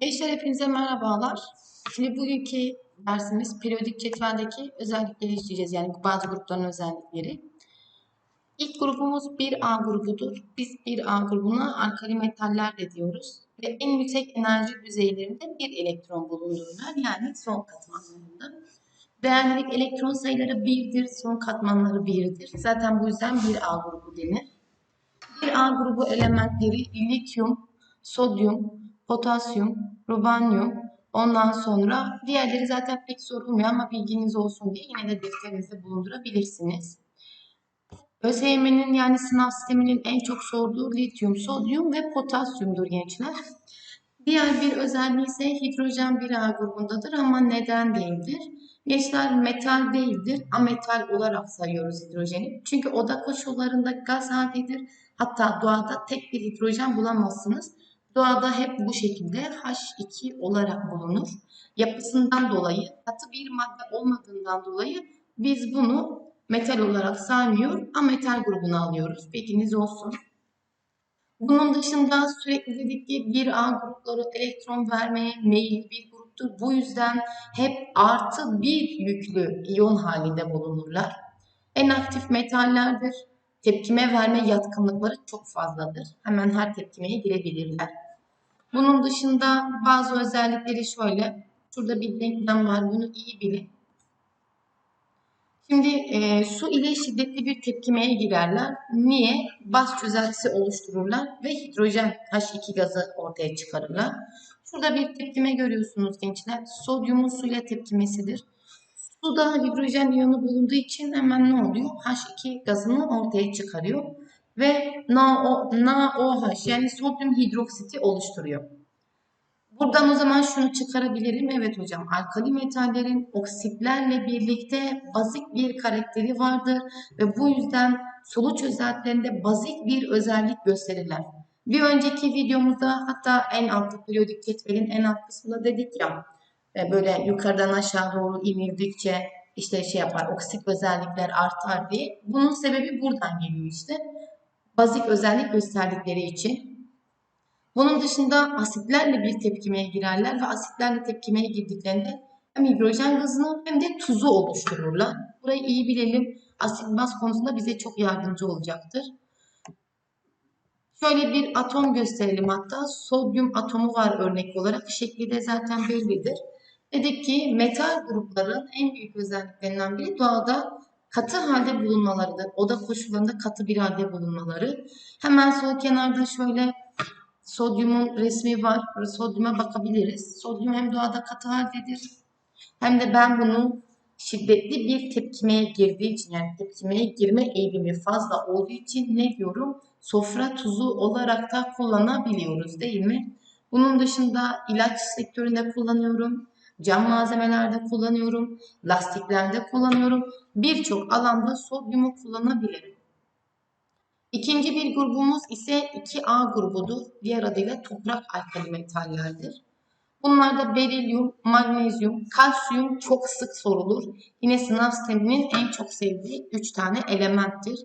Gençler hepinize merhabalar. Şimdi bugünkü dersimiz periyodik cetveldeki özellikleri işleyeceğiz. Yani bazı grupların özellikleri. İlk grubumuz 1A grubudur. Biz 1A grubuna alkali metaller de diyoruz. Ve en yüksek enerji düzeylerinde bir elektron bulundururlar. Yani son katmanlarında. Değerlilik elektron sayıları 1'dir, son katmanları 1'dir. Zaten bu yüzden 1A grubu denir. 1A grubu elementleri lityum, sodyum, potasyum, rubanyum, ondan sonra diğerleri zaten pek sorulmuyor ama bilginiz olsun diye yine de defterinizde bulundurabilirsiniz. ÖSYM'nin yani sınav sisteminin en çok sorduğu lityum, sodyum ve potasyumdur gençler. Diğer bir özelliği ise hidrojen 1A grubundadır ama neden değildir? Gençler metal değildir, ametal olarak sayıyoruz hidrojeni. Çünkü oda koşullarında gaz haldedir. Hatta doğada tek bir hidrojen bulamazsınız. Doğada hep bu şekilde H2 olarak bulunur. Yapısından dolayı, katı bir madde olmadığından dolayı biz bunu metal olarak saymıyor, ametal grubuna alıyoruz. Bilginiz olsun. Bunun dışında sürekli dedik ki 1A grupları elektron vermeye meyilli bir gruptur. Bu yüzden hep artı bir yüklü iyon halinde bulunurlar. En aktif metallerdir. Tepkime verme yatkınlıkları çok fazladır. Hemen her tepkimeye girebilirler. Bunun dışında bazı özellikleri şöyle. Şurada bir denklem var. Bunu iyi bilin. Şimdi e, su ile şiddetli bir tepkimeye girerler. Niye? Baz çözeltisi oluştururlar ve hidrojen H2 gazı ortaya çıkarırlar. Şurada bir tepkime görüyorsunuz gençler. Sodyumun suyla tepkimesidir. Suda hidrojen iyonu bulunduğu için hemen ne oluyor? H2 gazını ortaya çıkarıyor ve NaO, NaOH yani sodyum hidroksiti oluşturuyor. Buradan o zaman şunu çıkarabilirim. Evet hocam alkali metallerin oksitlerle birlikte bazik bir karakteri vardır ve bu yüzden solu çözeltilerinde bazik bir özellik gösterirler. Bir önceki videomuzda hatta en altta periyodik cetvelin en alt kısmında dedik ya e, böyle yukarıdan aşağı doğru inildikçe işte şey yapar oksit özellikler artar diye. Bunun sebebi buradan geliyor işte. Bazik özellik gösterdikleri için. Bunun dışında asitlerle bir tepkimeye girerler ve asitlerle tepkimeye girdiklerinde hem hidrojen gazını hem de tuzu oluştururlar. Burayı iyi bilelim. Asit baz konusunda bize çok yardımcı olacaktır. Şöyle bir atom gösterelim hatta. Sodyum atomu var örnek olarak. Şekli de zaten bellidir. Dedik ki metal grupların en büyük özelliklerinden biri doğada katı halde bulunmalarıdır. Oda koşullarında katı bir halde bulunmaları. Hemen sol kenarda şöyle sodyumun resmi var. Sodyuma bakabiliriz. Sodyum hem doğada katı haldedir hem de ben bunu şiddetli bir tepkimeye girdiği için yani tepkimeye girme eğilimi fazla olduğu için ne diyorum? Sofra tuzu olarak da kullanabiliyoruz değil mi? Bunun dışında ilaç sektöründe kullanıyorum. Cam malzemelerde kullanıyorum. Lastiklerde kullanıyorum. Birçok alanda sodyumu kullanabilirim. İkinci bir grubumuz ise 2A grubudur. Diğer adıyla toprak alkali metallerdir. Bunlarda berilyum, magnezyum, kalsiyum çok sık sorulur. Yine sınav sisteminin en çok sevdiği 3 tane elementtir.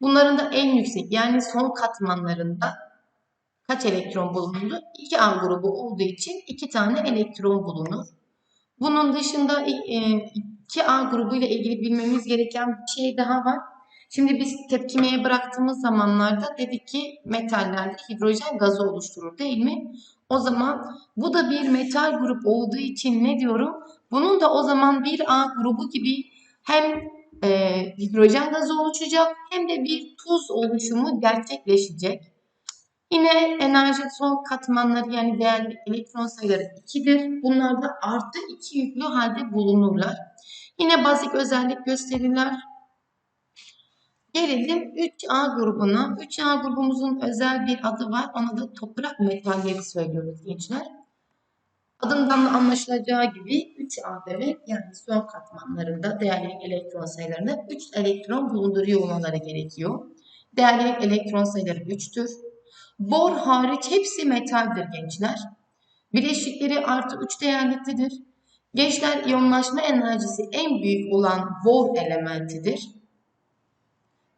Bunların da en yüksek yani son katmanlarında kaç elektron bulundu? 2A grubu olduğu için 2 tane elektron bulunur. Bunun dışında 2A grubu ile ilgili bilmemiz gereken bir şey daha var. Şimdi biz tepkimeye bıraktığımız zamanlarda dedik ki metallerde hidrojen gazı oluşturur değil mi? O zaman bu da bir metal grup olduğu için ne diyorum? Bunun da o zaman bir A grubu gibi hem e, hidrojen gazı oluşacak hem de bir tuz oluşumu gerçekleşecek. Yine enerji son katmanları yani değerli elektron sayıları 2'dir. Bunlar da artı 2 yüklü halde bulunurlar. Yine bazik özellik gösterirler. Gelelim 3A grubuna. 3A grubumuzun özel bir adı var. Ona da toprak metalleri söylüyoruz gençler. Adından da anlaşılacağı gibi 3A demek yani son katmanlarında değerli elektron sayılarında 3 elektron bulunduruyor olmaları gerekiyor. Değerli elektron sayıları 3'tür. Bor hariç hepsi metaldir gençler. Bileşikleri artı 3 değerliktedir. Gençler iyonlaşma enerjisi en büyük olan bor elementidir.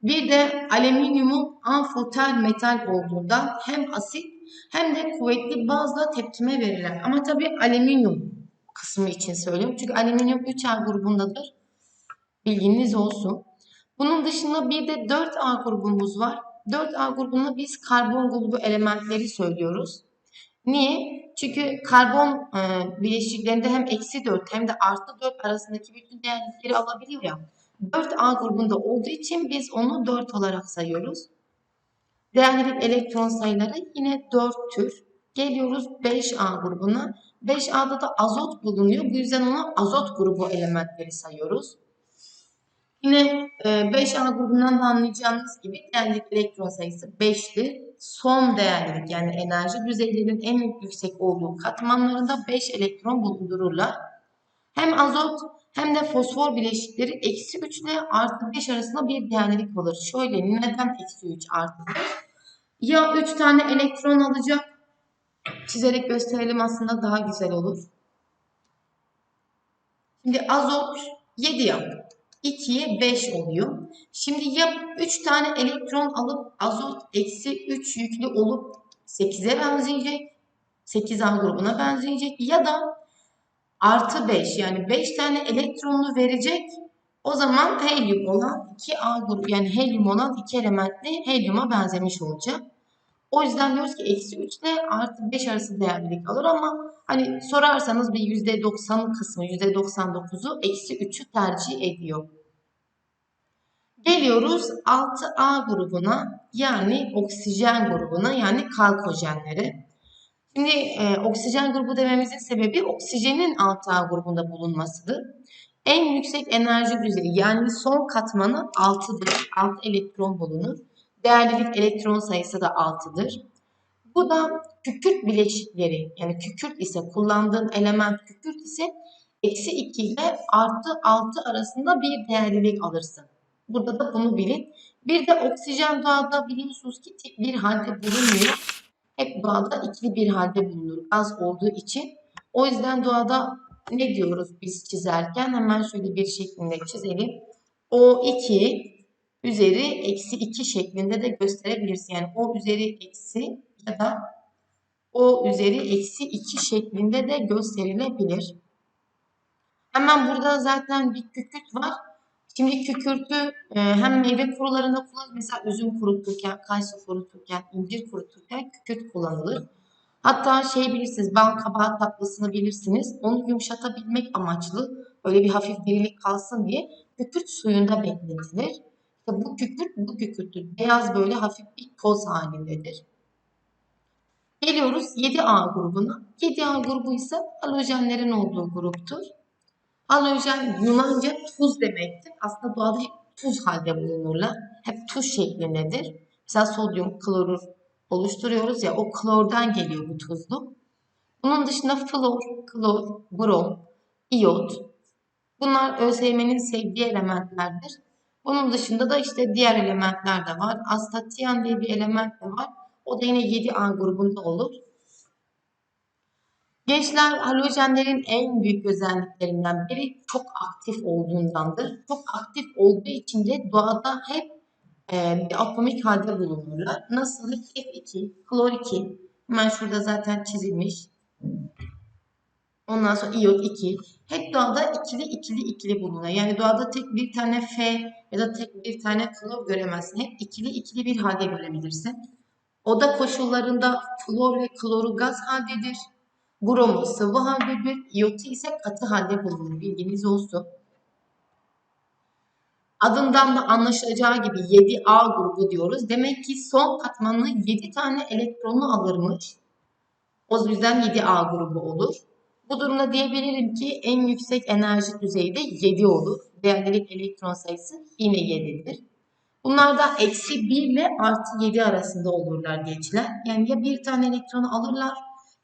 Bir de alüminyumun amfoter metal olduğundan hem asit hem de kuvvetli bazla tepkime verirler. Ama tabii alüminyum kısmı için söylüyorum. Çünkü alüminyum 3A grubundadır. Bilginiz olsun. Bunun dışında bir de 4A grubumuz var. 4A grubunda biz karbon grubu elementleri söylüyoruz. Niye? Çünkü karbon e, bileşiklerinde hem eksi 4 hem de artı 4 arasındaki bütün değerleri alabiliyor ya. 4A grubunda olduğu için biz onu 4 olarak sayıyoruz. Değerlilik elektron sayıları yine 4 tür. Geliyoruz 5A grubuna. 5A'da da azot bulunuyor. Bu yüzden ona azot grubu elementleri sayıyoruz. Yine e, 5A grubundan da anlayacağınız gibi değerlilik elektron sayısı 5'tir. Son değerlilik yani enerji düzeylerinin en yüksek olduğu katmanlarında 5 elektron bulundururlar. Hem azot hem de fosfor bileşikleri eksi 3 ile artı 5 arasında bir değerlilik olur. Şöyle neden eksi 3 artı 5? Ya 3 tane elektron alacak. Çizerek gösterelim aslında daha güzel olur. Şimdi azot 7 yap. 2'ye 5 oluyor. Şimdi ya 3 tane elektron alıp azot eksi 3 yüklü olup 8'e benzeyecek. 8A grubuna benzeyecek. Ya da artı 5 yani 5 tane elektronunu verecek. O zaman helyum olan 2A grubu yani helyum olan 2 elementli helyuma benzemiş olacak. O yüzden diyoruz ki eksi 3 ile artı 5 arası değerlilik alır ama hani sorarsanız bir %90 kısmı %99'u eksi 3'ü tercih ediyor. Geliyoruz 6A grubuna yani oksijen grubuna yani kalkojenlere. Şimdi e, oksijen grubu dememizin sebebi oksijenin 6A grubunda bulunmasıdır. En yüksek enerji düzeyi yani son katmanı 6'dır. 6 elektron bulunur. Değerlilik elektron sayısı da 6'dır. Bu da kükürt bileşikleri yani kükürt ise kullandığın element kükürt ise eksi 2 ile artı 6 arasında bir değerlilik alırsın. Burada da bunu bilin. Bir de oksijen doğada biliyorsunuz ki tek bir halde bulunmuyor. Hep doğada ikili bir halde bulunur gaz olduğu için. O yüzden doğada ne diyoruz biz çizerken hemen şöyle bir şeklinde çizelim. O2 üzeri eksi 2 şeklinde de gösterebilirsin. Yani O üzeri eksi ya da O üzeri eksi 2 şeklinde de gösterilebilir. Hemen burada zaten bir kükürt var. Şimdi kükürtü e, hem meyve kurularında kullanılır. Mesela üzüm kuruturken, kayısı kuruturken, incir kuruturken kükürt kullanılır. Hatta şey bilirsiniz, bal kabağı tatlısını bilirsiniz. Onu yumuşatabilmek amaçlı böyle bir hafif dirilik kalsın diye kükürt suyunda bekletilir. İşte bu kükürt bu kükürttür. Beyaz böyle hafif bir toz halindedir. Geliyoruz 7A grubuna. 7A grubu ise halojenlerin olduğu gruptur. Halojen Yunanca tuz demektir. Aslında doğada hep tuz halde bulunurlar. Hep tuz şeklindedir. Mesela sodyum, klorür oluşturuyoruz ya o klordan geliyor bu tuzlu. Bunun dışında flor, klor, brom, iyot. Bunlar ÖSYM'nin sevdiği elementlerdir. Bunun dışında da işte diğer elementler de var. Astatiyan diye bir element de var. O da yine 7A grubunda olur. Gençler halojenlerin en büyük özelliklerinden biri çok aktif olduğundandır. Çok aktif olduğu için de doğada hep e, bir atomik halde bulunurlar. Nasıl? F2, klor 2, hemen şurada zaten çizilmiş. Ondan sonra iyot 2. Hep doğada ikili ikili ikili bulunur. Yani doğada tek bir tane F ya da tek bir tane klor göremezsin. Hep ikili ikili bir halde görebilirsin. Oda koşullarında flor ve kloru gaz haldedir. Bromu sıvı haldedir. İyotu ise katı halde bulunur. Bilginiz olsun. Adından da anlaşılacağı gibi 7A grubu diyoruz. Demek ki son katmanı 7 tane elektronu alırmış. O yüzden 7A grubu olur. Bu durumda diyebilirim ki en yüksek enerji düzeyi de 7 olur. Değerlilik elektron sayısı yine 7'dir. Bunlar da eksi 1 ile artı 7 arasında olurlar gençler. Yani ya bir tane elektronu alırlar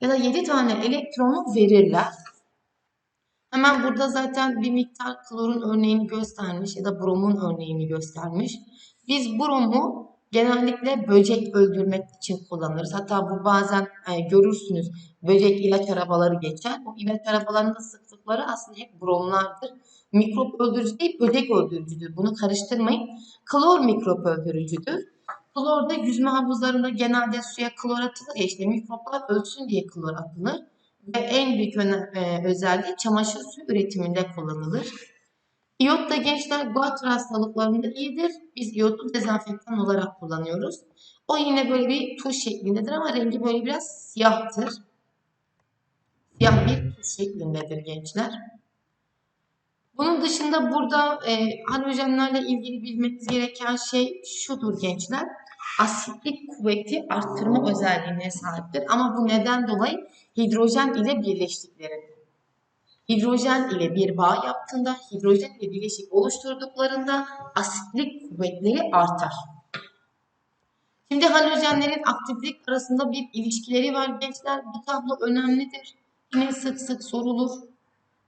ya da 7 tane elektronu verirler. Hemen burada zaten bir miktar klorun örneğini göstermiş ya da bromun örneğini göstermiş. Biz bromu genellikle böcek öldürmek için kullanırız. Hatta bu bazen e, görürsünüz böcek ilaç arabaları geçer. O ilaç arabalarında sıktıkları aslında hep bromlardır. Mikrop öldürücü değil böcek öldürücüdür. Bunu karıştırmayın. Klor mikrop öldürücüdür. Klor da yüzme havuzlarında genelde suya klor atılır ya işte mikroplar ölsün diye klor atılır. Ve en büyük e, özelliği çamaşır suyu üretiminde kullanılır. İyot da gençler guatr hastalıklarında iyidir. Biz iyotu dezenfektan olarak kullanıyoruz. O yine böyle bir tuş şeklindedir ama rengi böyle biraz siyahtır. Siyah bir tuş şeklindedir gençler. Bunun dışında burada e, halojenlerle ilgili bilmeniz gereken şey şudur gençler. Asitlik kuvveti arttırma özelliğine sahiptir. Ama bu neden dolayı hidrojen ile birleştiklerinde. Hidrojen ile bir bağ yaptığında, hidrojen ile bileşik oluşturduklarında asitlik kuvvetleri artar. Şimdi halojenlerin aktiflik arasında bir ilişkileri var gençler. Bu tablo önemlidir. Yine sık sık sorulur.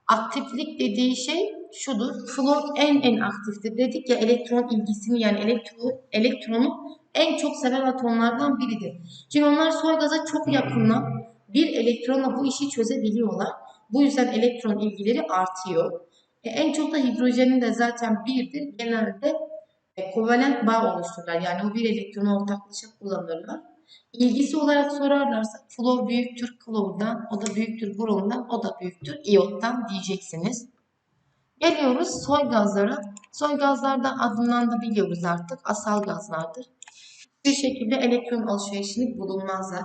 Aktiflik dediği şey şudur. Flor en en aktiftir. Dedik ya elektron ilgisini yani elektron, elektronu en çok seven atomlardan biridir. Şimdi onlar soy gaza çok yakınlar. Bir elektronla bu işi çözebiliyorlar. Bu yüzden elektron ilgileri artıyor. E, en çok da hidrojenin de zaten birdir. Genelde e, kovalent bağ oluştururlar. Yani o bir elektronu ortaklaşa kullanırlar. İlgisi olarak sorarlarsa flor büyüktür klordan, o da büyüktür brondan, o da büyüktür iyottan diyeceksiniz. Geliyoruz soy gazlara. Soy gazlar da adından da biliyoruz artık asal gazlardır. Bir şekilde elektron alışverişini bulunmazlar.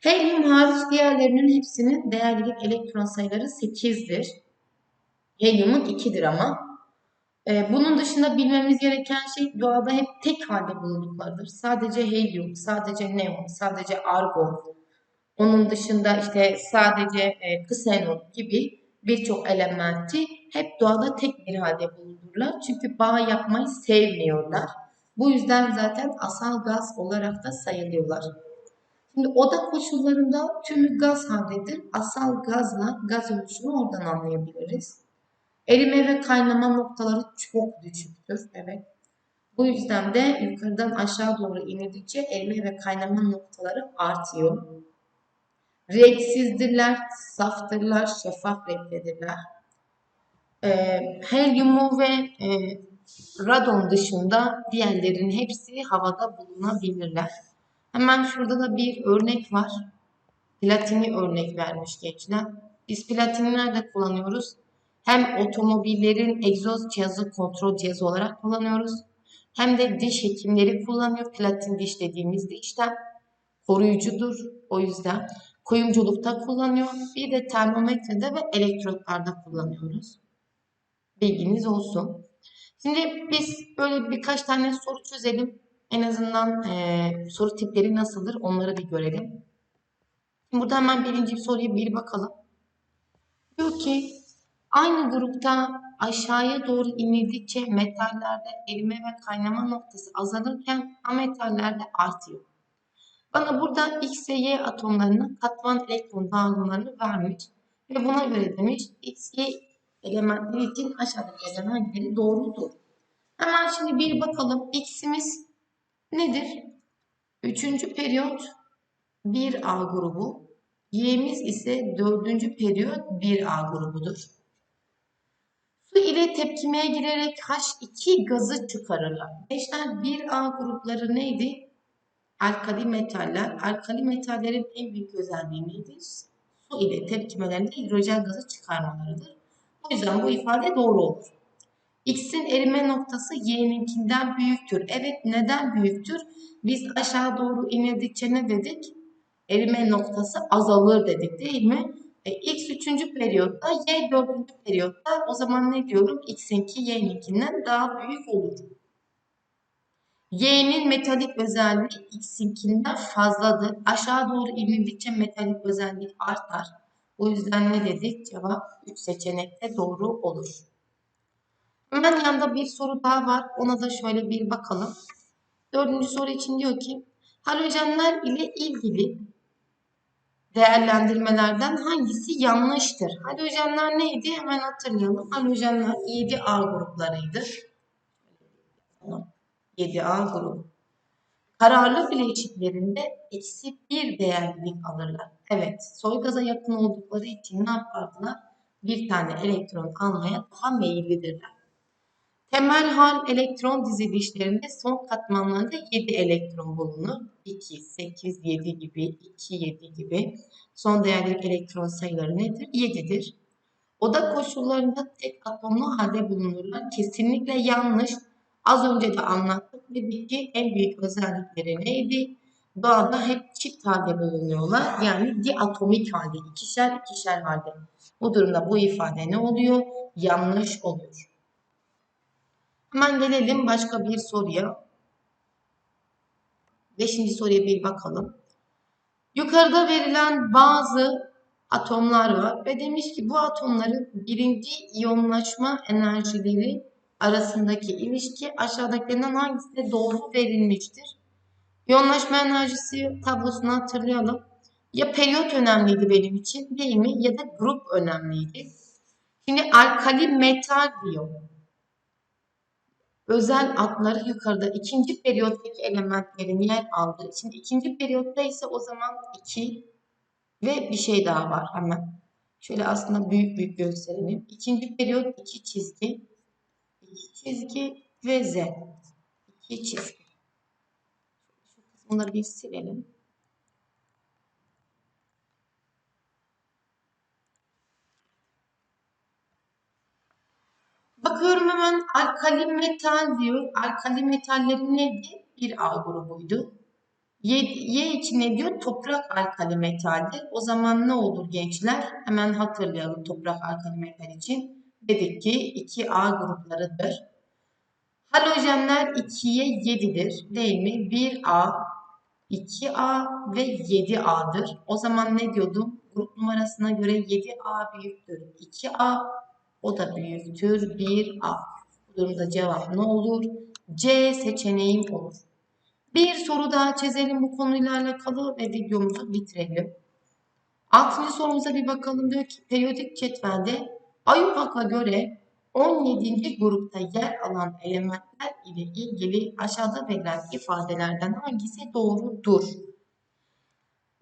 Helyum hariç diğerlerinin hepsinin değerlilik elektron sayıları 8'dir. Helyumun 2'dir ama. Ee, bunun dışında bilmemiz gereken şey doğada hep tek halde bulunduklarıdır. Sadece helyum, sadece neon, sadece argon. Onun dışında işte sadece e, ksenon gibi birçok elementi hep doğada tek bir halde bulundururlar. Çünkü bağ yapmayı sevmiyorlar. Bu yüzden zaten asal gaz olarak da sayılıyorlar. Şimdi oda koşullarında tümü gaz haldedir. Asal gazla gaz oluşumu oradan anlayabiliriz. Erime ve kaynama noktaları çok düşüktür. Evet. Bu yüzden de yukarıdan aşağı doğru inildikçe erime ve kaynama noktaları artıyor. Renksizdirler, saftırlar, şeffaf renktedirler. Ee, helyumu ve e, radon dışında diğerlerin hepsi havada bulunabilirler. Hemen şurada da bir örnek var. Platini örnek vermiş gençler. Biz platini nerede kullanıyoruz? Hem otomobillerin egzoz cihazı kontrol cihazı olarak kullanıyoruz. Hem de diş hekimleri kullanıyor. Platin diş dediğimiz dişten koruyucudur. O yüzden kuyumculukta kullanıyor. Bir de termometrede ve elektrotlarda kullanıyoruz. Bilginiz olsun. Şimdi biz böyle birkaç tane soru çözelim. En azından e, soru tipleri nasıldır onları bir görelim. Şimdi burada hemen birinci soruya bir bakalım. Diyor ki aynı grupta aşağıya doğru inildikçe metallerde erime ve kaynama noktası azalırken ametallerde artıyor. Bana burada X ve Y atomlarının katman elektron dağılımlarını vermiş ve buna göre demiş X, Y elementleri için aşağıdakilerden hangileri doğrudur? Hemen şimdi bir bakalım. X'imiz nedir? Üçüncü periyot 1A grubu. Y'miz ise dördüncü periyot 1A grubudur. Su ile tepkimeye girerek H2 gazı çıkarırlar. Gençler 1A grupları neydi? Alkali metaller. Alkali metallerin en büyük özelliği nedir? Su ile tepkimelerinde hidrojen gazı çıkarmalarıdır. O yüzden bu ifade doğru olur. X'in erime noktası Y'ninkinden büyüktür. Evet neden büyüktür? Biz aşağı doğru inildikçe ne dedik? Erime noktası azalır dedik değil mi? E, X 3. periyotta, Y 4. periyotta o zaman ne diyorum? X'inki Y'ninkinden daha büyük olur. Y'nin metalik özelliği X'inkinden fazladır. Aşağı doğru inildikçe metalik özellik artar. O yüzden ne dedik? Cevap 3 seçenekte doğru olur. Hemen yanında bir soru daha var. Ona da şöyle bir bakalım. Dördüncü soru için diyor ki halojenler ile ilgili değerlendirmelerden hangisi yanlıştır? Halojenler neydi? Hemen hatırlayalım. Halojenler 7A gruplarıydı. 7A grubu. Kararlı bileşiklerinde eksi bir değerlilik alırlar. Evet, soy gaza yakın oldukları için ne yapardılar? Bir tane elektron almaya daha meyillidirler. Temel hal elektron dizilişlerinde son katmanlarında 7 elektron bulunur. 2, 8, 7 gibi, 2, 7 gibi. Son değerlik elektron sayıları nedir? 7'dir. Oda koşullarında tek atomlu halde bulunurlar. Kesinlikle yanlış. Az önce de anlattık. Dedik ki en büyük özellikleri neydi? Doğada hep çift halde bulunuyorlar. Yani diatomik halde, ikişer ikişer halde. Bu durumda bu ifade ne oluyor? Yanlış oluyor. Hemen gelelim başka bir soruya. Beşinci soruya bir bakalım. Yukarıda verilen bazı atomlar var ve demiş ki bu atomların birinci iyonlaşma enerjileri arasındaki ilişki aşağıdakilerden hangisine doğru verilmiştir? İyonlaşma enerjisi tablosunu hatırlayalım. Ya periyot önemliydi benim için değil mi? Ya da grup önemliydi. Şimdi alkali metal diyor. Özel adları yukarıda ikinci periyottaki elementlerin yer aldığı. Şimdi ikinci periyotta ise o zaman 2 ve bir şey daha var hemen. Şöyle aslında büyük büyük gösterelim. İkinci periyot 2 çizgi, 2 çizgi ve z. 2 çizgi. Şu kısımları bir silelim. Bakıyorum hemen alkali metal diyor. Alkali metalleri neydi? Bir A grubuydu. Y, y için ne diyor? Toprak alkali metaldir. O zaman ne olur gençler? Hemen hatırlayalım toprak alkali metal için. Dedik ki 2A gruplarıdır. Halojenler 2'ye 7'dir değil mi? 1A, 2A ve 7A'dır. O zaman ne diyordum? Grup numarasına göre 7A büyüktür. 2A o da büyüktür 1A. Bu durumda cevap ne olur? C seçeneğim olur. Bir soru daha çizelim bu konuyla alakalı ve videomuzu bitirelim. Altıncı sorumuza bir bakalım. Diyor ki periyodik cetvelde Ayupak'a göre 17. grupta yer alan elementler ile ilgili aşağıda verilen ifadelerden hangisi doğrudur?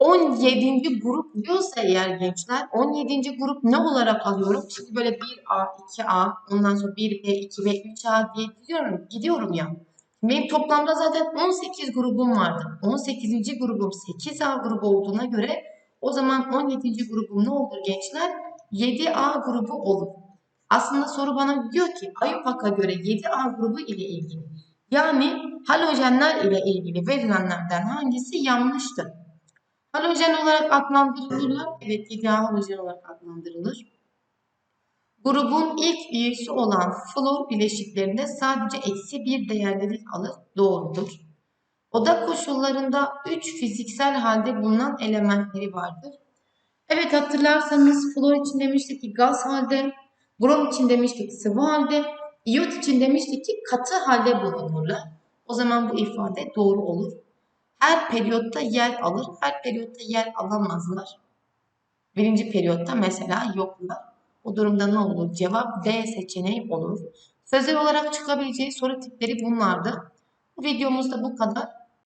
17. grup diyorsa eğer gençler 17. grup ne olarak alıyorum? Şimdi böyle 1A, 2A, ondan sonra 1B, 2B, 3A diye gidiyorum, gidiyorum ya. Benim toplamda zaten 18 grubum vardı. 18. grubum 8A grubu olduğuna göre o zaman 17. grubum ne olur gençler? 7A grubu olur. Aslında soru bana diyor ki Ayupak'a göre 7A grubu ile ilgili. Yani halojenler ile ilgili verilenlerden hangisi yanlıştır? Halojen olarak adlandırılırlar. Evet 7A halojen olarak adlandırılır. Grubun ilk üyesi olan flor bileşiklerinde sadece eksi bir değerleri alır. Doğrudur. Oda koşullarında 3 fiziksel halde bulunan elementleri vardır. Evet hatırlarsanız flor için demiştik ki gaz halde, brom için demiştik sıvı halde, iyot için demiştik ki katı halde bulunurlar. O zaman bu ifade doğru olur. Her periyotta yer alır, her periyotta yer alamazlar. Birinci periyotta mesela yoklar. O durumda ne olur? Cevap D seçeneği olur. Sözel olarak çıkabileceği soru tipleri bunlardı. Bu videomuzda bu kadar.